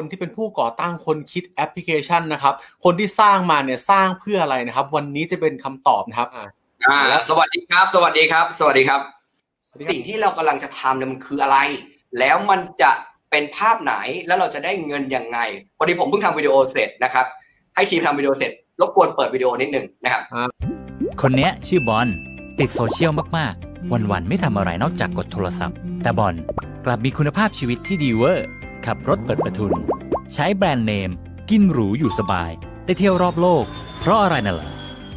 คนที่เป็นผู้ก่อตั้งคนคิดแอปพลิเคชันนะครับ คนที่สร้างมาเนี่ยสร้างเพื่ออะไรนะครับ วันนี้จะเป็นคำตอบนะครับอ่าอ่าแล้วสวัสดีครับสวัสดีครับ สวัสดีครับ สวัสดีครับ สิ่งที่เรากำลังจะทำเนี่ยมันคืออะไร แล้วมันจะเป็นภาพไหนแล้วเราจะได้เงินยังไงพอดีผมเพิ่งทำวิดีโอเสร็จนะครับ ให้ทีมทำวิดีโอเสร็จ รบกวนเปิดวิดีโอนิดหนึ่งนะครับ คนเนี้ยชื่อบอลติดโซเชียลมากๆ วันๆไม่ทำอะไรนอกจากกดโทรศัพท์ แต่บอลกลับมีคุณภาพชีวิตที่ดีเวอร์ ขับรถเปิดประทุน ใช้แบรนด์เนม กินหรูอยู่สบาย ได้เที่ยวรอบโลก เพราะอะไรน่ะล่ะ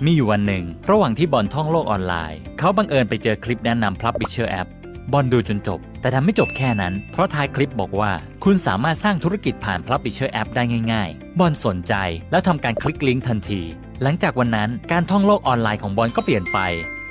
มีอยู่วันหนึ่ง ระหว่างที่บอลท่องโลกออนไลน์ เขาบังเอิญไปเจอคลิปแนะนำ Publisher App บอลดูจนจบ แต่ทำไม่จบแค่นั้น เพราะท้ายคลิปบอกว่า คุณสามารถสร้างธุรกิจผ่าน Publisher App ได้ง่าย ๆ บอลสนใจแล้วทำการคลิกลิงก์ทันที หลังจากวันนั้นการท่องโลกออนไลน์ของบอลก็เปลี่ยนไป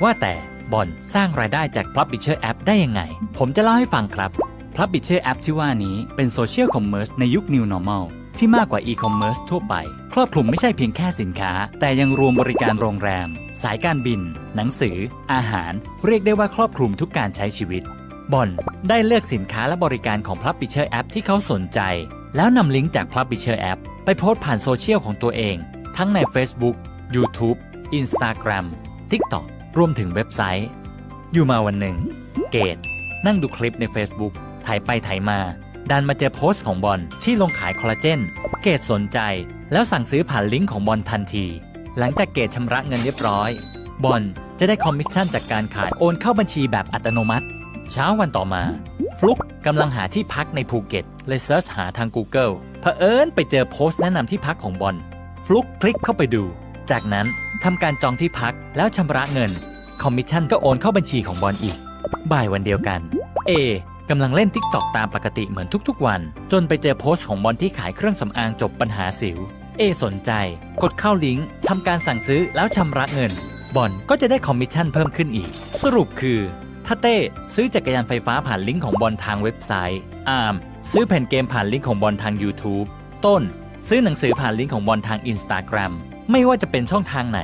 ว่าแต่บอลสร้างรายได้จาก Publisher App ได้ยังไง ผมจะเล่าให้ฟังครับ Publisher App ที่ว่านี้เป็นโซเชียลคอมเมอร์สในยุค New Normal ที่มากกว่า e-commerce ทั่วไป ครอบคลุมไม่ใช่เพียงแค่สินค้า แต่ยังรวมบริการโรงแรม สายการบิน หนังสือ อาหาร เรียกได้ว่าครอบคลุมทุกการใช้ชีวิต บอลได้เลือกสินค้าและบริการของ Publisher App ที่เขาสนใจ แล้วนำลิงก์จาก Publisher App ไปโพสต์ผ่านโซเชียลของตัวเอง ทั้งใน Facebook YouTube Instagram TikTok รวมถึงเว็บไซต์ อยู่มาวันหนึ่ง เกดนั่งดูคลิปใน Facebook ถ่ายไปถ่ายมา ดันมาเจอโพสต์ของบอลที่ลงขายคอลลาเจน เกดสนใจ แล้วสั่งซื้อผ่านลิงก์ของบอลทันที หลังจากเกดชำระเงินเรียบร้อย บอลจะได้คอมมิชชั่นจากการขายโอนเข้าบัญชีแบบอัตโนมัติ เช้าวันต่อมา ฟลุกกำลังหาที่พักในภูเก็ตเลยเซิร์ชหาทาง Google เผอิญไปเจอโพสต์แนะนำที่พักของบอลฟลุกคลิกเข้าไปดู จากนั้นทำการจองที่พักแล้วชำระเงิน คอมมิชชั่นก็โอนเข้าบัญชีของบอลอีก บ่ายวันเดียวกัน เอ กำลังเล่น t ิ k t o k ตามปกติเหมือนทุกๆวัน จนไปเจอโพสต์ของบอลที่ขายเครื่องสำอางจบปัญหาสิว เอสนใจ กดเข้าลิงก์ทำการสั่งซื้อแล้วชำระเงิน บอลก็จะได้คอมมิชชั่นเพิ่มขึ้นอีก สรุปคือถ้าเต้ซื้อจักรยานไฟฟ้าผ่านลิงก์ของบอลทางเว็บไซต์ อาร์มซื้อแผ่นเกมผ่านลิงก์ของบอลทาง YouTube ต้น ซื้อหนังสือผ่านลิงก์ของบอลทาง Instagram ไม่ว่าจะเป็นช่องทางไหน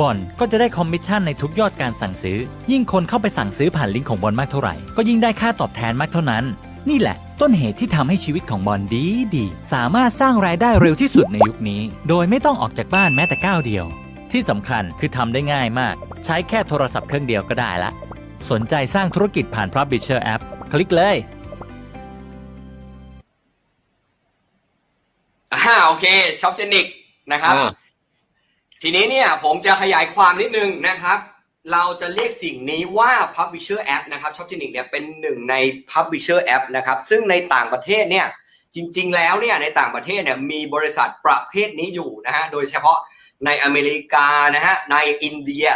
บอลก็จะได้คอมมิชชั่นในทุกยอดการสั่งซื้อ ยิ่งคนเข้าไปสั่งซื้อผ่านลิงก์ของบอลมากเท่าไหร่ ก็ยิ่งได้ค่าตอบแทนมากเท่านั้น นี่แหละ ต้นเหตุที่ทำให้ชีวิตของบอลดีดี สามารถสร้างรายได้เร็วที่สุดในยุคนี้ โดยไม่ต้องออกจากบ้านแม้แต่ก้าวเดียว ที่สำคัญคือทำได้ง่ายมาก ใช้แค่โทรศัพท์เครื่องเดียวก็ได้ละ สนใจสร้างธุรกิจผ่าน Publisher App คลิกเลยอ่าโอเคช็อปเจนิกนะครับอ่า ทีนี้เนี่ยผมจะขยายความนิดนึงนะครับ เราจะเรียกสิ่งนี้ว่า Publisher App นะครับ Shopgenic เนี่ยเป็นหนึ่งใน Publisher App นะครับ ซึ่งในต่างประเทศเนี่ยจริง ๆ แล้วเนี่ยในต่างประเทศเนี่ยมีบริษัทประเภทนี้อยู่นะฮะโดยเฉพาะในอเมริกานะฮะในอินเดีย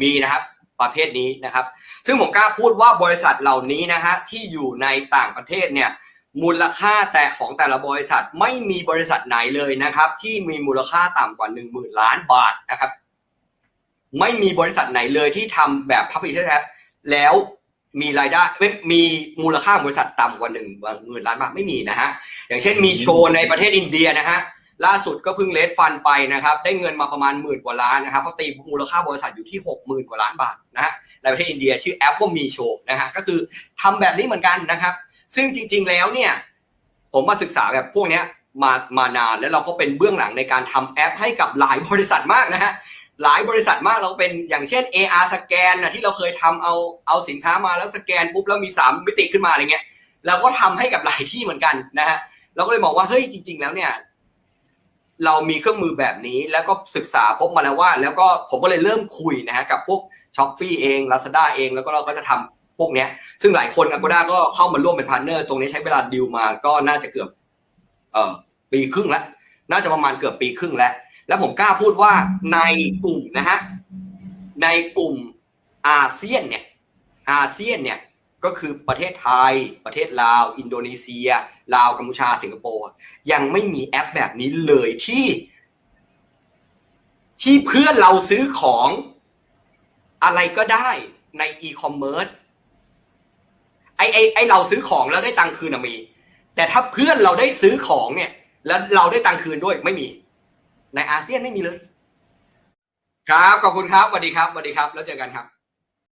มีนะครับประเภทนี้นะครับ ซึ่งผมกล้าพูดว่าบริษัทเหล่านี้นะฮะที่อยู่ในต่างประเทศเนี่ย มูลค่าแต่ของแต่ละบริษัทไม่มีบริษัทไหนเลยนะครับ ที่มีมูลค่าต่ำกว่า 1 0,000 ล้านบาทนะครับ ไม่มีบริษัทไหนเลยที่ทำแบบ Publisher a p แล้วมีรายได้ไม่มีมูลค่าบริษัทต่ำกว่าหนึ่งหมื่นล้านบาทไม่มีนะฮะอย่างเช่นมีโชว์ในประเทศอินเดียนะฮะล่าสุดก็เพิ่งเลดฟันไปนะครับ ได้เงินมาประมาณหมื่นกว่าล้านนะครับเขาตีมูลค่าบริษัทอยู่ที่หกหมื่นกว่าล้านบาทนะฮะในประเทศอินเดียชื่อ Apple มีโชว์นะฮะก็คือทำแบบนี้เหมือนกันนะครับ ซึ่งจริง ๆ แล้วเนี่ย ผมมาศึกษาแบบพวกเนี้ยมามานานแล้วเราก็เป็นเบื้องหลังในการทำแอปให้กับหลายบริษัทมากนะฮะหลายบริษัทมากเราเป็นอย่างเช่น AR สแกนนะที่เราเคยทำเอาเอาสินค้ามาแล้วสแกนปุ๊บแล้วมี 3 มิติขึ้นมาอะไรเงี้ยเราก็ทำให้กับหลายที่เหมือนกันนะฮะเราก็เลยบอกว่าเฮ้ยจริง ๆ แล้วเนี่ยเรามีเครื่องมือแบบนี้แล้วก็ศึกษาพบมาแล้วว่า แล้วก็ผมก็เลยเริ่มคุยนะฮะกับพวกช้อปปีเอง Lazada เอง แล้วก็เราก็จะทำ พวกเนี้ย ซึ่งหลายคน Agoda ก็เข้ามาร่วมเป็นพาร์ทเนอร์ตรงนี้ใช้เวลาดิวมาก็น่าจะเกือบเอ่อปีครึ่งแล้วน่าจะประมาณเกือบปีครึ่งแล้ว แล้วผมกล้าพูดว่าในกลุ่มนะฮะในกลุ่มอาเซียนเนี่ยอาเซียนเนี่ยก็คือประเทศไทย ประเทศลาว อินโดนีเซีย ลาวกัมพูชาสิงคโปร์ยังไม่มีแอปแบบนี้เลยที่ ที่เพื่อนเราซื้อของอะไรก็ได้ในอีคอมเมิร์ซ ไอ้ไอไอเราซื้อของแล้วได้ตังคืนมี แต่ถ้าเพื่อนเราได้ซื้อของเนี่ย แล้วเราได้ตังคืนด้วยไม่มี ในอาเซียนไม่มีเลย ครับขอบคุณครับสวัสดีครับสวัสดีครับ แล้วเจอกันครับ